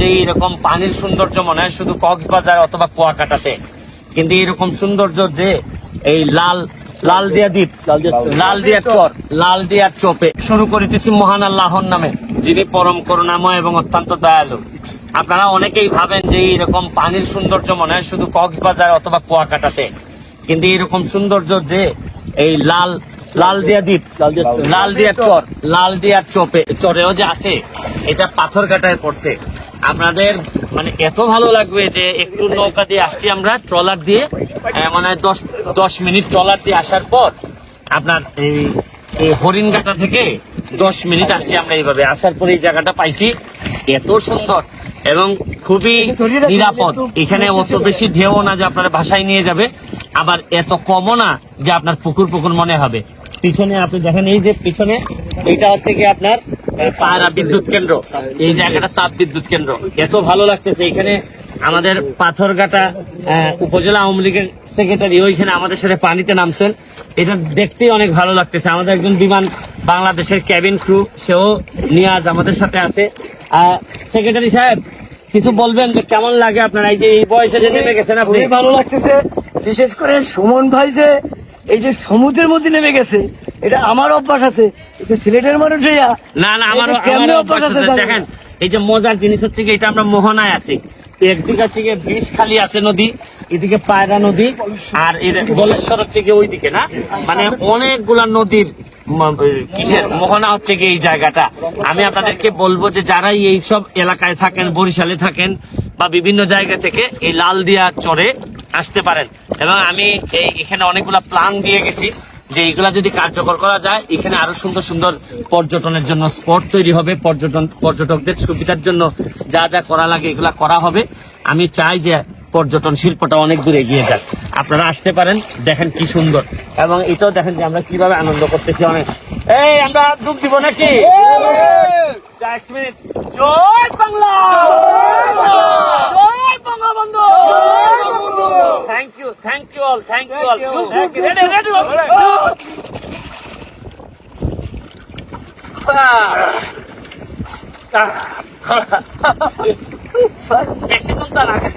যে এরকম পানির সৌন্দর্য মনে হয় শুধু কক্সবাজার অথবা কুয়াকাটাতে। কিন্তু এরকম সৌন্দর্য যে এই লাল লাল দিয়া দ্বীপ লাল দিয়া চর। লাল দিয়ার চোপে। শুরু করিতেছি মহান আল্লাহর নামে যিনি পরম করুণাময় এবং অত্যন্ত দয়ালু। আপনারা অনেকেই ভাবেন যে এরকম পানির সৌন্দর্য মনে হয় শুধু কক্সবাজার অথবা কুয়াকাটাতে। কিন্তু এরকম সৌন্দর্য যে এই লাল লাল দিয়া দ্বীপ লাল দিয়ার চর। লাল দিয়ার চোপে চরেও যে আছে এটা পাথর কাটায় পড়ছে। আপনাদের মানে এত ভালো লাগবে যে একটু নৌকা দিয়ে আসছি আমরা ট্রলার দিয়ে মানে দশ দশ মিনিট ট্রলার দিয়ে আসার পর আপনার এই এই হরিণঘাটা থেকে দশ মিনিট আসছি আমরা এইভাবে। আসার পরে এই জায়গাটা পাইছি এত সুন্দর এবং খুবই নিরাপদ। এখানে অত বেশি ঢেউ না যে আপনার বাসায় নিয়ে যাবে আবার এত কমও না যে আপনার পুকুর পুকুর মনে হবে। পিছনে আপনি দেখেন, এই যে পিছনে, এটা হচ্ছে কি আপনার পায়রা বিদ্যুৎ কেন্দ্র। এই জায়গাটা তাপ বিদ্যুৎ কেন্দ্র। এত ভালো লাগতেছে, এখানে আমাদের পাথরঘাটা উপজেলা আওয়ামী লীগের সেক্রেটারি ওইখানে আমাদের সাথে পানিতে নামছেন। এটা দেখতেই অনেক ভালো লাগতেছে। আমাদের একজন বিমান বাংলাদেশের ক্যাবিন ক্রু সেও নিয়াজ আমাদের সাথে আছে। আর সেক্রেটারি সাহেব, কিছু বলবেন যে কেমন লাগে আপনার? এই যে এই বয়সে যে নেমে গেছেন আপনি? ভালো লাগতেছে। বিশেষ করে সুমন ভাই যে এই যে সমুদ্রের মধ্যে নেমে গেছে এটা আমার অভ্যাস আছে সিলেটের মানুষ না না আমার কেমনে অভ্যাস আছে? দেখেন এই যে মজার জিনিস হচ্ছে কি এটা আমরা মোহনায় আছি। একদিকে হচ্ছে গিয়ে বিষ খালি আছে নদী এদিকে পায়রা নদী আর এর গলেশ্বর হচ্ছে গিয়ে ওইদিকে না? মানে অনেকগুলা নদীর কিসের মোহনা হচ্ছে গিয়ে এই জায়গাটা। আমি আপনাদেরকে বলব যে যারাই এইসব এলাকায় থাকেন বরিশালে থাকেন বা বিভিন্ন জায়গা থেকে এই লাল দিয়া চরে আসতে পারেন। এবং আমি এই এখানে অনেকগুলা প্ল্যান দিয়ে গেছি যে এগুলা যদি কার্যকর করা যায় এখানে আরও সুন্দর সুন্দর পর্যটনের জন্য স্পট তৈরি হবে পর্যটন পর্যটকদের সুবিধার জন্য যা যা করা লাগে এগুলা করা হবে। আমি চাই যে পর্যটন শিল্পটা অনেক দূর এগিয়ে যাক। আপনারা আসতে পারেন দেখেন কি সুন্দর। এবং এটাও দেখেন যে আমরা কীভাবে আনন্দ করতেছি অনেক। এই আমরা ডুব দিব নাকি? এক মিনিট জয় বাংলা জয় Bangabandhu thank you thank you all thank you all ready ready বেশি তো লাগে